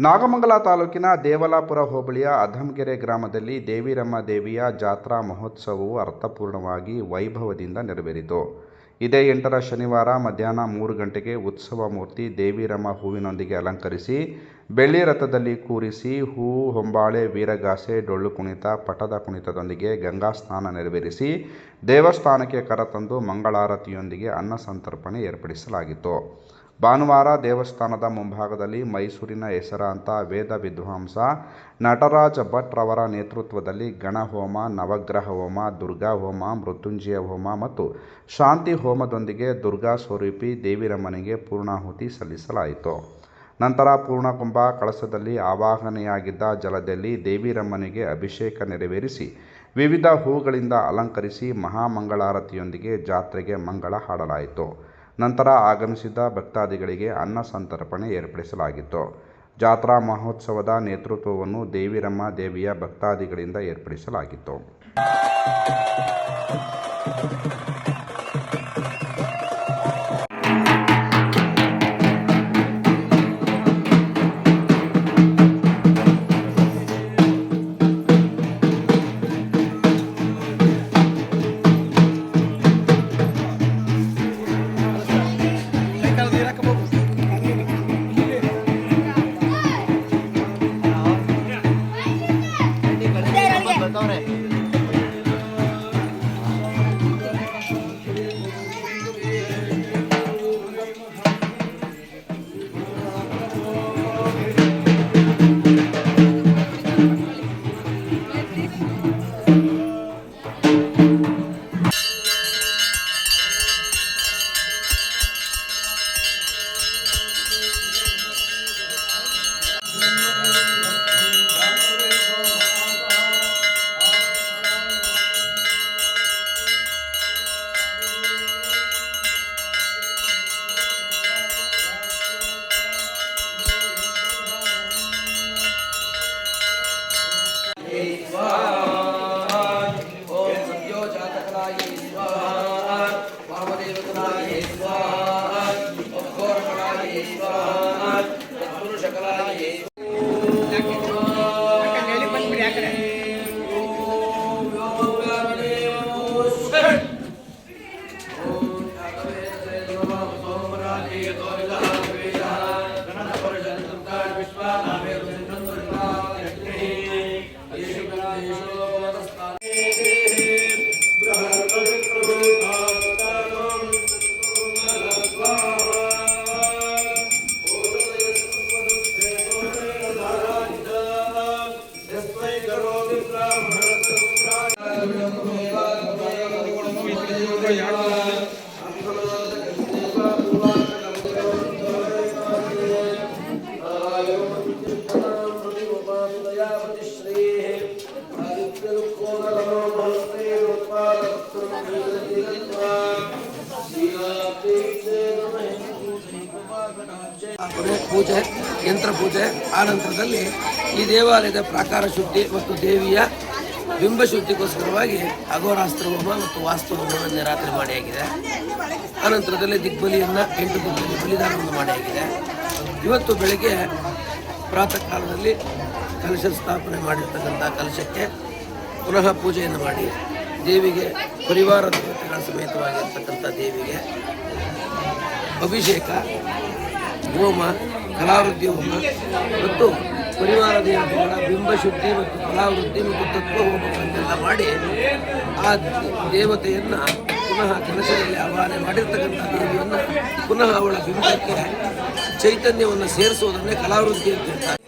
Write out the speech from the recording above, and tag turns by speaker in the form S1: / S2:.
S1: ನಾಗಮಂಗಲ ತಾಲೂಕಿನ ದೇವಲಾಪುರ ಹೋಬಳಿಯ ಅಧಂಗೆರೆ ಗ್ರಾಮದಲ್ಲಿ ದೇವಿರಮ್ಮ ದೇವಿಯ ಜಾತ್ರಾ ಮಹೋತ್ಸವವು ಅರ್ಥಪೂರ್ಣವಾಗಿ ವೈಭವದಿಂದ ನೆರವೇರಿತು. ಇದೇ ಎಂಟರ ಶನಿವಾರ ಮಧ್ಯಾಹ್ನ ಮೂರು ಗಂಟೆಗೆ ಉತ್ಸವ ಮೂರ್ತಿ ದೇವಿರಮ್ಮ ಹೂವಿನೊಂದಿಗೆ ಅಲಂಕರಿಸಿ, ಬೆಳ್ಳಿ ರಥದಲ್ಲಿ ಕೂರಿಸಿ, ಹೂ, ಹೊಂಬಾಳೆ, ವೀರಗಾಸೆ, ಡೊಳ್ಳು ಕುಣಿತ, ಪಟದ ಕುಣಿತದೊಂದಿಗೆ ಗಂಗಾ ಸ್ನಾನ ನೆರವೇರಿಸಿ, ದೇವಸ್ಥಾನಕ್ಕೆ ಕರೆತಂದು ಮಂಗಳಾರತಿಯೊಂದಿಗೆ ಅನ್ನ ಸಂತರ್ಪಣೆ ಏರ್ಪಡಿಸಲಾಗಿತ್ತು. ಭಾನುವಾರ ದೇವಸ್ಥಾನದ ಮುಂಭಾಗದಲ್ಲಿ ಮೈಸೂರಿನ ಹೆಸರಾಂತ ವೇದ ವಿದ್ವಾಂಸ ನಟರಾಜ ಭಟ್ ರವರ ನೇತೃತ್ವದಲ್ಲಿ ಗಣಹೋಮ ನವಗ್ರಹ ಹೋಮ, ದುರ್ಗಾ ಹೋಮ, ಮೃತ್ಯುಂಜಯ ಹೋಮ ಮತ್ತು ಶಾಂತಿ ಹೋಮದೊಂದಿಗೆ ದುರ್ಗಾ ಸ್ವರೂಪಿ ದೇವಿರಮ್ಮನಿಗೆ ಪೂರ್ಣಾಹುತಿ ಸಲ್ಲಿಸಲಾಯಿತು. ನಂತರ ಪೂರ್ಣಕುಂಭ ಕಳಸದಲ್ಲಿ ಆವಾಹನೆಯಾಗಿದ್ದ ಜಲದಲ್ಲಿ ದೇವಿರಮ್ಮನಿಗೆ ಅಭಿಷೇಕ ನೆರವೇರಿಸಿ ವಿವಿಧ ಹೂಗಳಿಂದ ಅಲಂಕರಿಸಿ ಮಹಾಮಂಗಳಾರತಿಯೊಂದಿಗೆ ಜಾತ್ರೆಗೆ ಮಂಗಳ ಹಾಡಲಾಯಿತು. ನಂತರ ಆಗಮಿಸಿದ ಭಕ್ತಾದಿಗಳಿಗೆ ಅನ್ನ ಸಂತರ್ಪಣೆ ಏರ್ಪಡಿಸಲಾಗಿತ್ತು. ಜಾತ್ರಾ ಮಹೋತ್ಸವದ ನೇತೃತ್ವವನ್ನು ದೇವಿರಮ್ಮ ದೇವಿಯ ಭಕ್ತಾದಿಗಳಿಂದ ಏರ್ಪಡಿಸಲಾಗಿತ್ತು.
S2: ಪೂಜೆ ಯಂತ್ರ ಪೂಜೆ ಆ ನಂತರದಲ್ಲಿ ಈ ದೇವಾಲಯದ ಪ್ರಾಕಾರ ಶುದ್ಧಿ ಮತ್ತು ದೇವಿಯ ಬಿಂಬ ಶುದ್ಧಿಗೋಸ್ಕರವಾಗಿ ಅಘೋರಾಸ್ತ್ರ ಹೋಮ ಮತ್ತು ವಾಸ್ತು ಹೋಮವನ್ನು ರಾತ್ರಿ ಮಾಡಿಯಾಗಿದೆ ಆನಂತರದಲ್ಲಿ ದಿಗ್ಬಲಿಯನ್ನು ಎಂಟು ದಿಗ್ಬಲಿ ಬಲಿದಾನವನ್ನು ಮಾಡಿಯಾಗಿದೆ ಇವತ್ತು ಬೆಳಗ್ಗೆ ಪ್ರಾತಃ ಕಾಲದಲ್ಲಿ ಕಲಶ ಸ್ಥಾಪನೆ ಮಾಡಿರ್ತಕ್ಕಂಥ ಕಲಶಕ್ಕೆ ಪುನಃ ಪೂಜೆಯನ್ನು ಮಾಡಿ ದೇವಿಗೆ ಪರಿವಾರ ದೇವತೆಗಳ ಸಮೇತವಾಗಿರ್ತಕ್ಕಂಥ ದೇವಿಗೆ ಅಭಿಷೇಕ, ಹೋಮ, ಕಲಾವೃದ್ಧಿ ಹೋಮ ಮತ್ತು ಪರಿವಾರ ದೇವತೆಗಳ ಬಿಂಬಶುದ್ಧಿ ಮತ್ತು ಕಲಾವೃದ್ಧಿ ಮತ್ತು ತತ್ವಹೋಮಗಳನ್ನೆಲ್ಲ ಮಾಡಿ ಆ ದೇವತೆಯನ್ನು ಪುನಃ ಕೆಲಸದಲ್ಲಿ ಆವಾಹನೆ ಮಾಡಿರ್ತಕ್ಕಂಥ ದೇವಿಯನ್ನು ಪುನಃ ಅವಳ ಬಿಂಬಕ್ಕೆ ಚೈತನ್ಯವನ್ನು ಸೇರಿಸೋದನ್ನೇ ಕಲಾವೃದ್ಧಿ ಅಂತ ಹೇಳ್ತಾರೆ.